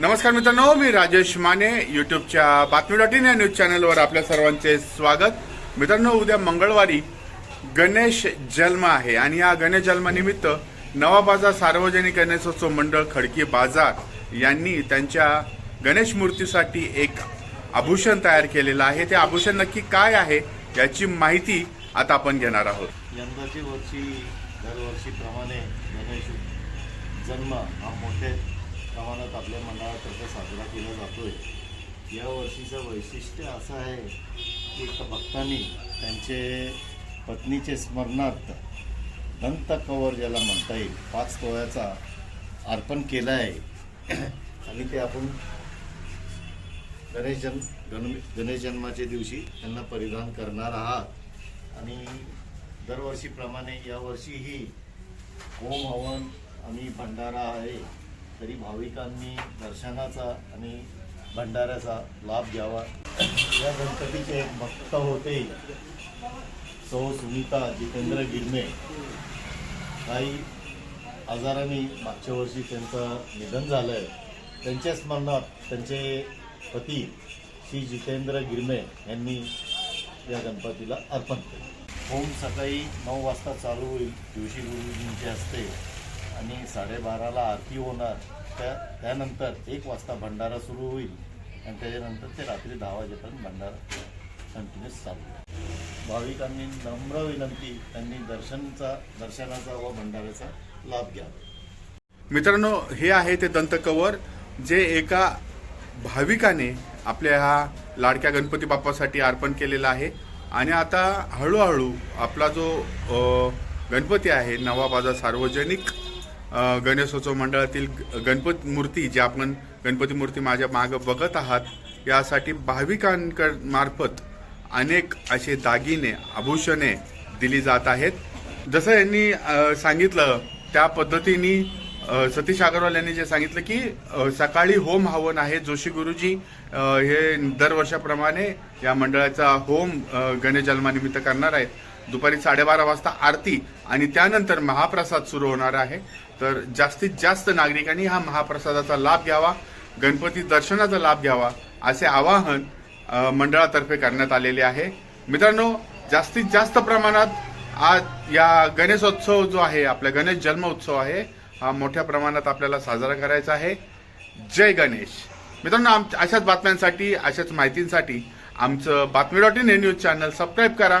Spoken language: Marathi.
नमस्कार मित्रांनो मी राजेश माने युट्यूबच्या बातमी डॉट इन या न्यूज चॅनलवर आपल्या सर्वांचे स्वागत. मित्रांनो उद्या मंगळवारी गणेश जन्म आहे आणि या गणेश जन्मानिमित्त नवा बाजार सार्वजनिक गणेशोत्सव मंडळ खडकी बाजार यांनी त्यांच्या गणेश मूर्तीसाठी एक आभूषण तयार केलेलं आहे. ते आभूषण नक्की काय आहे याची माहिती आता आपण घेणार आहोत. यंदाची वर्षी दरवर्षीप्रमाणे गणेश जन्म हा मोठ्या प्रमाणात आपल्या मंडळातर्फे साजरा केला जातोय. या वर्षीचं वैशिष्ट्य असं आहे की भक्तांनी त्यांचे पत्नीचे स्मरणार्थ दंत कवर ज्याला म्हणता येईल पाच तोळ्याचा अर्पण केला आहे. आणि ते आपण गणेश जन्म गण गणेश जन्माच्या दिवशी त्यांना परिधान करणार आहात. आणि दरवर्षीप्रमाणे यावर्षीही होम हवन आणि भंडारा आहे. तरी भाविकांनी दर्शनाचा आणि भंडाऱ्याचा लाभ घ्यावा. या गणपतीचे एक भक्त होते. सौ सुनीता जितेंद्र गिरमे. काही आजाराने मागच्या वर्षी त्यांचं निधन झालं आहे त्यांच्या स्मरणात त्यांचे पती श्री जितेंद्र गिरमे यांनी या गणपतीला अर्पण केलं. होम सकाळी नऊ वाजता चालू होईल. जोशी गुरुजींचे असते आणि साडेबाराला आरती होणार त्या त्यानंतर एक वाजता भंडारा सुरू होईल. आणि त्याच्यानंतर ते रात्री दहा वाजेपर्यंत भंडारा कंटिन्यूस चालू भाविकांनी नम्र विनंती त्यांनी दर्शनचा दर्शनाचा व भंडाऱ्याचा लाभ घ्यावा मित्रांनो हे आहे ते दंतकवर जे एका भाविकाने आपल्या ह्या लाडक्या गणपती बाप्पासाठी अर्पण केलेलं आहे. आणि आता हळूहळू आपला जो गणपती आहे नवा बाजार सार्वजनिक गणेशोत्सव मंडळातील गणपत गणपती मूर्ती जी आपण गणपती मूर्ती माझ्या मागं बघत आहात यासाठी भाविकांकड मार्फत अनेक असे दागिने आभूषणे दिली जात आहेत. जसं यांनी सांगितलं त्या पद्धतीने सतीश अगरवाल यांनी जे सांगितलं की सकाळी होम हवन आहे जोशी गुरुजी. हे दरवर्षाप्रमाणे या मंडळाचा होम गणेश जन्मानिमित्त करणार आहेत. दुपारी साडेबारा वाजता आरती आणि त्यानंतर महाप्रसाद सुरू होणार आहे. तर जास्तीत जास्त नागरिकांनी हा महाप्रसादाचा लाभ घ्यावा गणपती दर्शनाचा लाभ घ्यावा असे आवाहन मंडळातर्फे करण्यात आलेले आहे. मित्रांनो जास्तीत जास्त प्रमाणात आज या गणेशोत्सव जो आहे आपला गणेश जन्म उत्सव आहे हा मोठ्या प्रमाणात आपल्याला साजरा करायचा आहे. जय गणेश. मित्रांनो आम अशाच बातम्यांसाठी अशाच माहितींसाठी आमचं बातमी डॉट इन हे न्यूज चॅनल सबस्क्राईब करा.